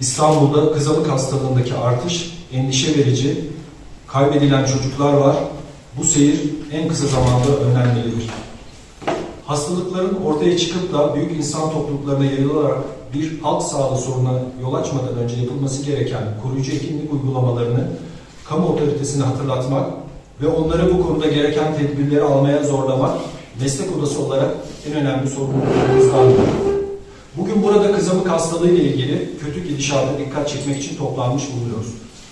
İstanbul'da kızamık hastalığındaki artış endişe verici, kaybedilen çocuklar var. Bu seyir en kısa zamanda önlenmelidir. Hastalıkların ortaya çıkıp da büyük insan topluluklarına yayılarak bir halk sağlığı sorununa yol açmadan önce yapılması gereken koruyucu hekimlik uygulamalarını kamu otoritesine hatırlatmak ve onları bu konuda gereken tedbirleri almaya zorlamak meslek odası olarak en önemli sorumluluklarımızdandır. Bugün burada kızamık hastalığı ile ilgili kötü gidişata dikkat çekmek için toplanmış bulunuyoruz.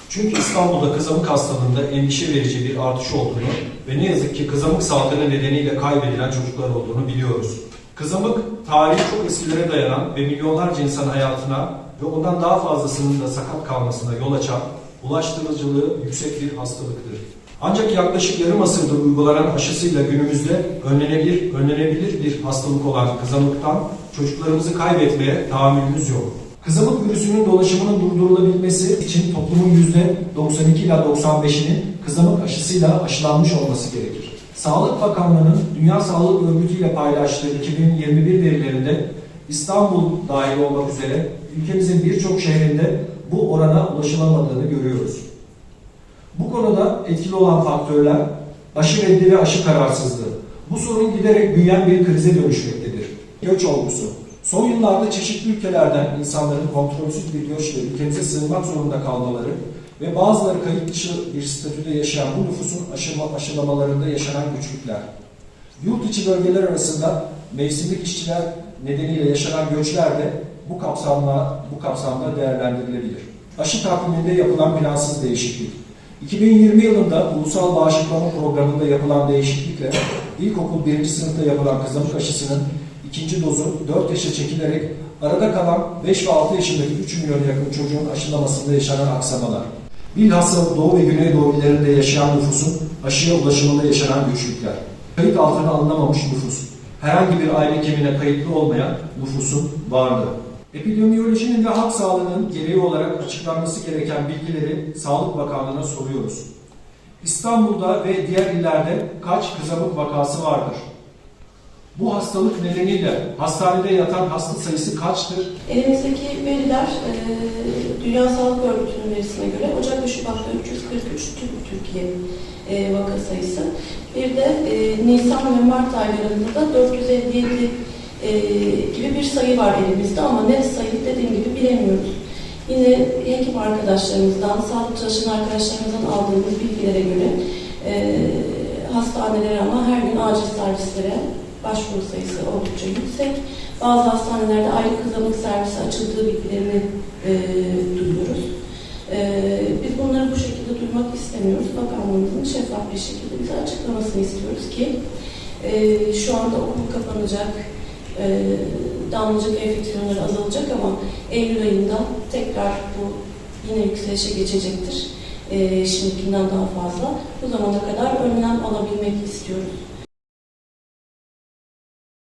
Çünkü İstanbul'da kızamık hastalığında endişe verici bir artış olduğunu ve ne yazık ki kızamık salgını nedeniyle kaybedilen çocuklar olduğunu biliyoruz. Kızamık tarihi çok eskilere dayanan ve milyonlarca insan hayatına ve ondan daha fazlasının da sakat kalmasına yol açan ulaştırıcılığı yüksek bir hastalıktır. Ancak yaklaşık yarım asırdır uygulanan aşısıyla günümüzde önlenebilir, önlenebilir bir hastalık olan kızamıktan çocuklarımızı kaybetmeye tahammülümüz yok. Kızamık virüsünün dolaşımının durdurulabilmesi için toplumun %92 ila 95'inin kızamık aşısıyla aşılanmış olması gerekir. Sağlık Bakanlığı'nın Dünya Sağlık Örgütü ile paylaştığı 2021 verilerinde İstanbul dahil olmak üzere ülkemizin birçok şehrinde bu orana ulaşılamadığını görüyoruz. Bu konuda etkili olan faktörler aşı reddi ve aşı kararsızlığı. Bu sorun giderek büyüyen bir krize dönüşmektedir. Göç olgusu. Son yıllarda çeşitli ülkelerden insanların kontrolsüz bir göçle ülkemize sığınmak zorunda kalmaları ve bazıları kayıt dışı bir statüde yaşayan bu nüfusun aşılama, aşılamalarında yaşanan güçlükler. Yurt içi bölgeler arasında mevsimlik işçiler nedeniyle yaşanan göçler de bu kapsamda, bu kapsamda değerlendirilebilir. Aşı takviminde yapılan plansız değişiklik. 2020 yılında Ulusal Bağışıklama Programı'nda yapılan değişiklikle ilkokul 1. sınıfta yapılan kızamık aşısının ikinci dozu 4 yaşa çekilerek arada kalan 5 ve 6 yaşındaki 3 milyon yakın çocuğun aşılamasında yaşanan aksamalar. Bilhassa Doğu ve Güneydoğu illerinde yaşayan nüfusun aşıya ulaşımında yaşanan güçlükler. Kayıt altına alınamamış nüfus. Herhangi bir aile kimine kayıtlı olmayan nüfusun varlığı. Epidemiyolojinin ve halk sağlığının gereği olarak açıklanması gereken bilgileri Sağlık Bakanlığı'na soruyoruz. İstanbul'da ve diğer illerde kaç kızamık vakası vardır? Bu hastalık nedeniyle hastanede yatan hasta sayısı kaçtır? Elimizdeki veriler e, Dünya Sağlık Örgütü'nün verisine göre Ocak ve Şubat'ta 343 tüm Türkiye e, vaka sayısı. Bir de e, Nisan ve Mart aylarında da 457 e, gibi bir sayı var elimizde ama net sayı dediğim gibi bilemiyoruz. Yine hekim arkadaşlarımızdan, sağlık çalışan arkadaşlarımızdan aldığımız bilgilere göre e, hastanelere ama her gün acil servislere başvuru sayısı oldukça yüksek. Bazı hastanelerde ayrı kızamık servisi açıldığı bilgilerini e, duyuyoruz. E, biz bunları bu şekilde duymak istemiyoruz. Bakanlığımızın şeffaf bir şekilde bize açıklamasını istiyoruz ki e, şu anda okul kapanacak, e, damlacık enfeksiyonları azalacak ama Eylül ayında tekrar bu yine yükselişe geçecektir. E, şimdikinden daha fazla. Bu zamana kadar önlem alabilmek istiyoruz.